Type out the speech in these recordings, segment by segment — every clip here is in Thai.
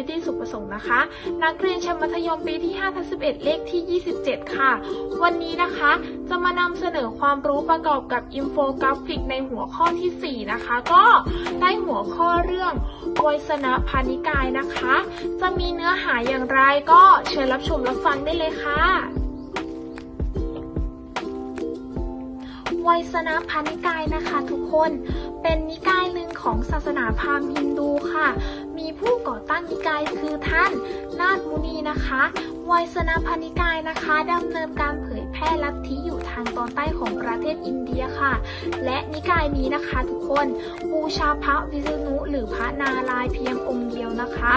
ฤดีสุขประสงค์นะคะ นักเรียนชั้นมัธยมปีที่5ทับ11 เลขที่ 27 ค่ะ วันนี้นะคะ จะมานำเสนอความรู้ประกอบกับอินโฟกราฟิกในหัวข้อทีสี่4 นะคะ ก็ได้หัวข้อเรื่องโวยสนะพานิกายนะคะ จะมีเนื้อหาอย่างไรก็เชิญรับชมรับฟังได้เลยค่ะ ไวยสนาพานิกายนะคะทุกคน เป็นนิกายหนึ่งของศาสนาพราหมณ์ฮินดูค่ะ มีผู้ก่อตั้งนิกายคือท่านนาฏมุนีนะคะไวยสนาพานิกายนะคะดำเนินการเผย อนใต้ของประเทศอินเดียค่ะ และนิกายนี้นะคะทุกคนบูชาพระวิษณุหรือพระนารายเพียงองค์เดียวนะคะ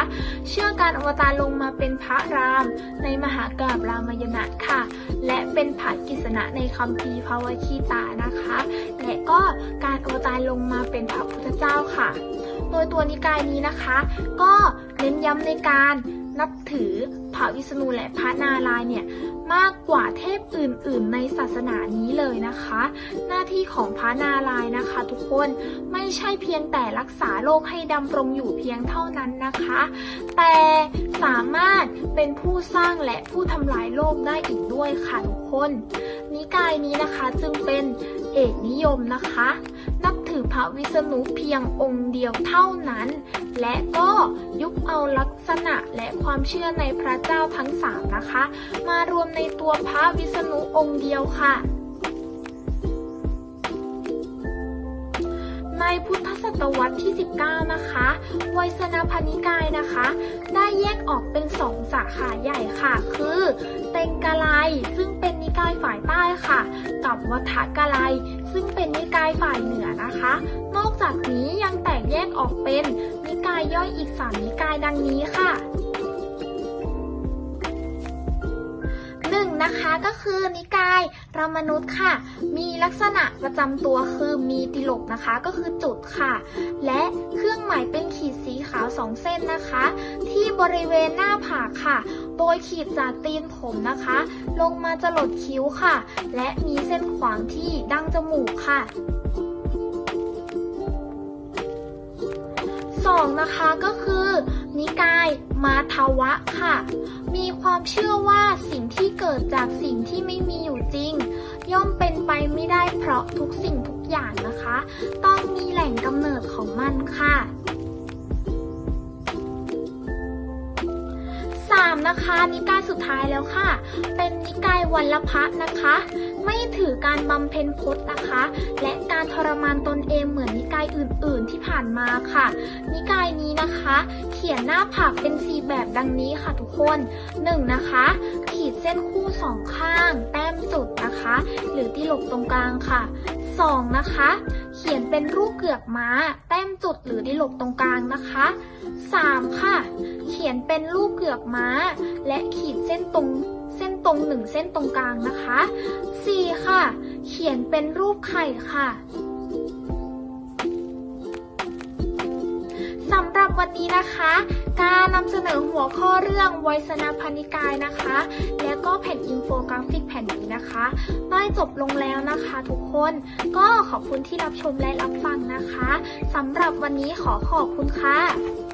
เชื่อการอวตารลงมาเป็นพระราม ในมหากาบรามยณะค่ะ และเป็นพระกิษณะในคัมภีร์ภาวคีตานะคะ และก็การอวตารลงมาเป็นพระพุทธเจ้าค่ะ โดยตัวนิกายนี้นะคะ ก็เน้นย้ำในการ นับถือพระวิษณุและพระนารายณ์เนี่ยมากกว่าเทพอื่น ๆ ในศาสนานี้เลยนะคะ หน้าที่ของพระนารายณ์นะคะ ทุกคนไม่ใช่เพียงแต่รักษาโลกให้ดำรงอยู่เพียงเท่านั้นนะคะ แต่สามารถเป็นผู้สร้างและผู้ทำลายโลกได้อีกด้วยค่ะทุกคน นิกายนี้นะคะจึงเป็นเอกนิยมนะคะ นับถือพระวิษณุเพียงองค์เดียวเท่านั้น และก็ยุบเอาลักษณะและความเชื่อในพระเจ้าทั้งสามนะคะ มารวมในตัวพระวิษณุองค์เดียวค่ะในพุทธ ตวรรษที่ 19 นะคะไวยสนาพนิกายนะคะ ได้แยกออกเป็นสองสาขาใหญ่ค่ะ คือเตงกาไลซึ่งเป็นนิกายฝ่ายใต้ค่ะ กับวัฏกาไลซึ่งเป็นนิกายฝ่ายเหนือนะคะ นอกจากนี้ยังแตกแยกออกเป็นนิกายย่อยอีกสามนิกายดังนี้ค่ะ ก็คือนิกายรามนุษย์ค่ะ มีลักษณะประจำตัวคือมีติลกนะคะก็คือจุดค่ะ และเครื่องหมายเป็นขีดสีขาวสองเส้นนะคะ ที่บริเวณหน้าผากค่ะ โดยขีดจากตีนผมนะคะ ลงมาจะหลดคิ้วค่ะ และมีเส้นขวางที่ดั้งจมูกค่ะสองนะคะก็คือ นิกายมาทวะค่ะ มีความเชื่อว่าสิ่ง กิดจากสิ่งที่ไม่มีอยู่จริง ย่อมเป็นไปไม่ได้เพราะทุกสิ่งทุกอย่างนะคะ ต้องมีแหล่งกำเนิดของมันค่ะสามนะคะนิกายสุดท้ายแล้วค่ะ เป็นนิกายวัลพะนะคะ ไม่ถือการบำเพ็ญพจน์นะคะ และการทรมานตนเองเหมือนนิกายอื่น ๆ ที่ผ่านมาค่ะ นิกายนี้นะคะ เขียนหน้าผากเป็นสี่แบบดังนี้ค่ะทุกคนหนึ่งนะคะ ขีดเส้นคู่สองข้าง แต้มจุดนะคะ หรือที่หลบตรงกลางค่ะสองนะคะ เขียนเป็นรูปเกือกม้า แต้มจุดหรือที่หลบตรงกลางนะคะสามค่ะ เขียนเป็นรูปเกือกม้า และขีดเส้นตรงเส้นตรงหนึ่งเส้นตรงกลางนะคะ 4. ค่ะ เขียนเป็นรูปไข่ค่ะสำหรับวันนี้นะคะ การนำเสนอหัวข้อเรื่องไวยสนาพนิกายนะคะ และก็แผ่นอินโฟกราฟิกแผ่นนี้นะคะได้จบลงแล้วนะคะทุกคนก็ขอบคุณที่รับชมและรับฟังนะคะสำหรับวันนี้ขอขอบคุณค่ะ